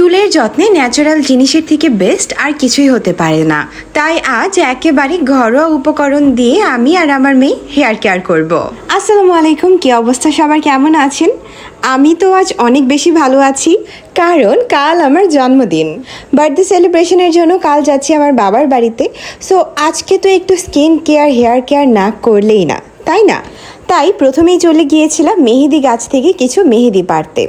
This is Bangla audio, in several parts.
চুলের যত্নে ন্যাচারাল জিনিসের থেকে বেস্ট আর কিছুই হতে পারে না। তাই আজ একেবারে ঘরোয়া উপকরণ দিয়ে আমি আর আমার মেয়ে হেয়ার কেয়ার করব। আসসালামু আলাইকুম, কি অবস্থা? সবার কেমন আছেন? আমি তো আজ অনেক বেশি ভালো আছি, কারণ কাল আমার জন্মদিন। বার্থডে সেলিব্রেশনের জন্য কাল যাচ্ছি আমার বাবার বাড়িতে। সো আজকে তো একটু স্কিন কেয়ার হেয়ার কেয়ার না করলেই না, তাই না? তাই প্রথমেই চলে গিয়েছিলাম মেহেদি গাছ থেকে কিছু মেহেদি পারতে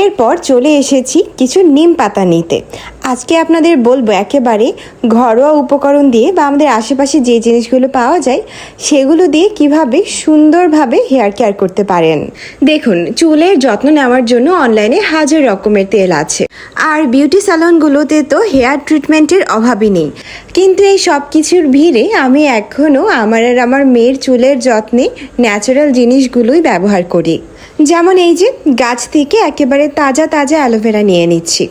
এরপর চলে এসেছি কিছু নিম পাতা নিতে। আজকে আপনাদের বলব একেবারে ঘরোয়া উপকরণ দিয়ে বা আমাদের আশেপাশে যে জিনিসগুলো পাওয়া যায়, সেগুলো দিয়ে কীভাবে সুন্দরভাবে হেয়ার কেয়ার করতে পারেন। দেখুন, চুলের যত্ন নেওয়ার জন্য অনলাইনে হাজার রকমের তেল আছে। আর বিউটি স্যালনগুলোতে তো হেয়ার ট্রিটমেন্টের অভাবই নেই। কিন্তু এই সব কিছুর ভিড়ে আমি এখনও আমার আর আমার মেয়ের চুলের যত্নে ন্যাচারাল জিনিসগুলোই ব্যবহার করি। যেমন এই যে গাছ থেকে একেবারে তাজা তাজা অ্যালোভেরা নিয়ে নিচ্ছি।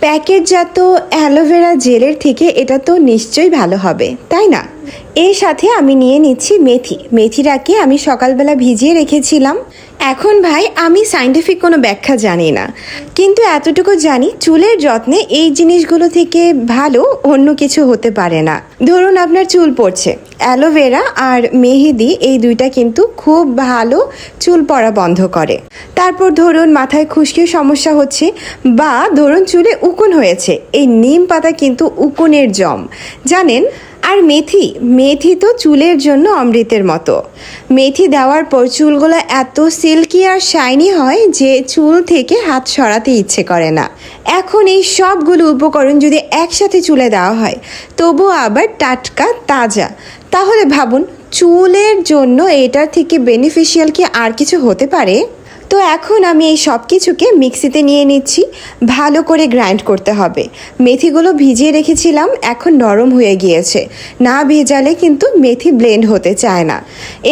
প্যাকেটজাত অ্যালোভেরা জেলের থেকে এটা তো নিশ্চয়ই ভালো হবে, তাই না? এর সাথে আমি নিয়ে নিচ্ছি মেথি। মেথিটাকে আমি সকালবেলা ভিজিয়ে রেখেছিলাম। এখন ভাই, আমি সাইন্টিফিক কোনো ব্যাখ্যা জানি না। কিন্তু এতটুকু জানি, চুলের যত্নে এই জিনিসগুলো থেকে ভালো অন্য কিছু হতে পারে না। ধরুন আপনার চুল পড়ছে। অ্যালোভেরা আর মেহেদি এই দুইটা কিন্তু খুব ভালো চুল পড়া বন্ধ করে। তারপর ধরুন মাথায় খুশকির সমস্যা হচ্ছে বা ধরুন চুলে উকুন হয়েছে। এই নিম পাতা কিন্তু উকুনের জম। জানেন আর মেথি মেথি তো চুলের জন্য অমৃতের মতো। মেথি দেওয়ার পর চুলগুলো এত সিল্কি আর শাইনি হয় যে চুল থেকে হাত সরাতে ইচ্ছে করে না। এখন এই সবগুলো উপকরণ যদি একসাথে চুলে দেওয়া হয় তবু আবার টাটকা, তাজা। তাহলে ভাবুন, চুলের জন্য এটার থেকে বেনিফিশিয়াল কি আর কিছু হতে পারে? তো এখন আমি এই সব কিছুকে মিক্সিতে নিয়ে নিচ্ছি। ভালো করে গ্রাইন্ড করতে হবে। মেথিগুলো ভিজিয়ে রেখেছিলাম, এখন নরম হয়ে গিয়েছে। না ভেজালে কিন্তু মেথি ব্লেন্ড হতে চায় না।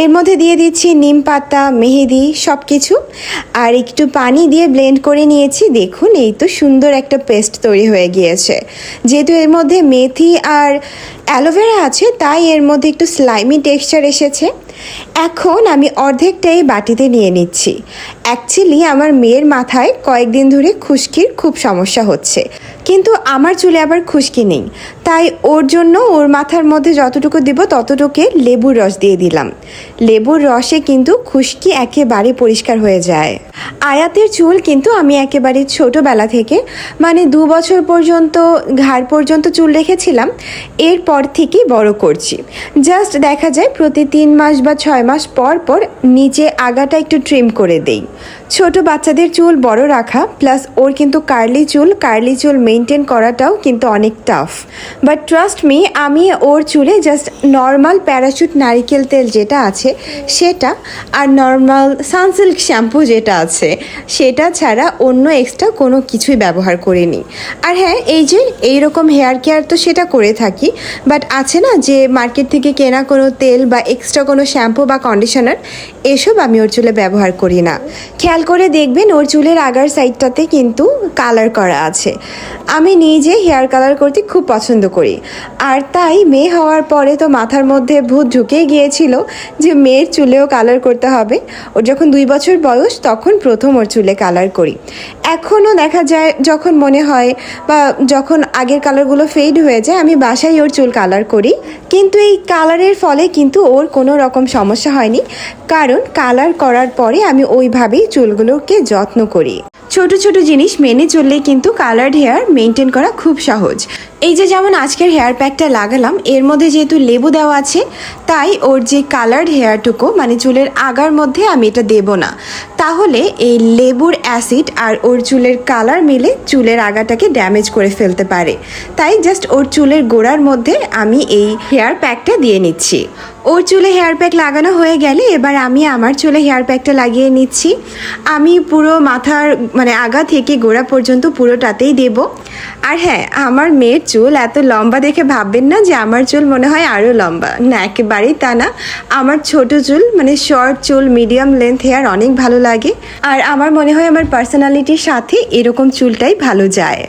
এর মধ্যে দিয়ে দিচ্ছি নিম পাতা, মেহেদি সব কিছু আর একটু পানি দিয়ে ব্লেন্ড করে নিয়েছি। দেখুন, এই তো সুন্দর একটা পেস্ট তৈরি হয়ে গিয়েছে। যেহেতু এর মধ্যে মেথি আর অ্যালোভেরা আছে, তাই এর মধ্যে একটু স্লাইমি টেক্সচার এসেছে। এখন আমি অর্ধেকটাই বাটিতে নিয়ে নিচ্ছি। অ্যাকচুয়ালি আমার মেয়ের মাথায় কয়েকদিন ধরে খুশকির খুব সমস্যা হচ্ছে। কিন্তু আমার চুলে আবার খুশকি নেই। তাই ওর জন্য ওর মাথার মধ্যে যতটুকু দিব ততটুকু লেবুর রস দিয়ে দিলাম। লেবুর রসে কিন্তু খুশকি একেবারে পরিষ্কার হয়ে যায়। আয়াতের চুল কিন্তু আমি একেবারে ছোটোবেলা থেকে মানে দু বছর পর্যন্ত, ঘাড় পর্যন্ত চুল রেখেছিলাম, এরপর থেকেই বড় করছি। জাস্ট দেখা যায় প্রতি তিন মাস বা ছয় মাস পর পর নিচে আগাটা একটু ট্রিম করে দেই। ছোট বাচ্চাদের চুল বড় রাখা প্লাস ওর কিন্তু কার্লি চুল কার্লি চুল মেনটেন করাটাও কিন্তু অনেক টাফ বাট ট্রাস্ট মি আমি ওর চুলে জাস্ট নর্মাল প্যারাশুট নারিকেল তেল যেটা আছে, সেটা আর নর্মাল সানসিল্ক শ্যাম্পু যেটা আছে, সেটা ছাড়া অন্য এক্সট্রা কোনো কিছুই ব্যবহার করিনি। আর হ্যাঁ এই যে এই রকম হেয়ার কেয়ার তো সেটা করে থাকি বাট আছে না যে মার্কেট থেকে কেনা কোনো তেল বা এক্সট্রা কোনো শ্যাম্পু বা কন্ডিশনার এসব আমি ওর চুলে ব্যবহার করি না। খেয়াল করে দেখবেন ওর চুলের আগার সাইডটাতে কিন্তু কালার করা আছে। আমি নিজে হেয়ার কালার করতে খুব পছন্দ করি। আর তাই মেয়ে হওয়ার পরে তো মাথার মধ্যে ভূত ঢুকেই গিয়েছিল যে মেয়ের চুলেও কালার করতে হবে। ওর যখন দুই বছর বয়স, তখন প্রথম ওর চুলে কালার করি। এখনও দেখা যায় যখন মনে হয় বা যখন আগের কালারগুলো ফেড হয়ে যায়, আমি বাসায় ওর চুল কালার করি। কিন্তু এই কালারের ফলে কিন্তু ওর কোনো রকম সমস্যা হয়নি। কারণ কালার করার পরে আমি ওইভাবেই চুলগুলোকে যত্ন করি। ছোট ছোট জিনিস মেনে চললে কিন্তু কালার্ড হেয়ার মেনটেন করা খুব সহজ। এই যে যেমন আজকের হেয়ার প্যাকটা লাগালাম, এর মধ্যে যেহেতু লেবু দেওয়া আছে, তাই ওর যে কালার্ড হেয়ারটুকু মানে চুলের আগার মধ্যে আমি এটা দেব না। তাহলে এই লেবুর অ্যাসিড আর ওর চুলের কালার মিলে চুলের আগাটাকে ড্যামেজ করে ফেলতে পারে। তাই জাস্ট ওর চুলের গোড়ার মধ্যে আমি এই হেয়ার প্যাকটা দিয়ে নিচ্ছি। ওর চুলে হেয়ার প্যাক লাগানো হয়ে গেলে এবার আমি আমার চুলে হেয়ার প্যাকটা লাগিয়ে নিচ্ছি। আমি পুরো মাথার মানে আগা থেকে গোড়া পর্যন্ত পুরোটাতেই দেব। আর হ্যাঁ আমার মেয়ের চুল, এত লম্বা দেখে ভাববেন না যে আমার চুল মনে হয় আরও লম্বা। না, একেবারেই তা না। আমার ছোট চুল মানে শর্ট চুল মিডিয়াম লেন্থ হেয়ার অনেক ভালো লাগে। আর আমার মনে হয় আমার পার্সোনালিটির সাথে এরকম চুলটাই ভালো যায়।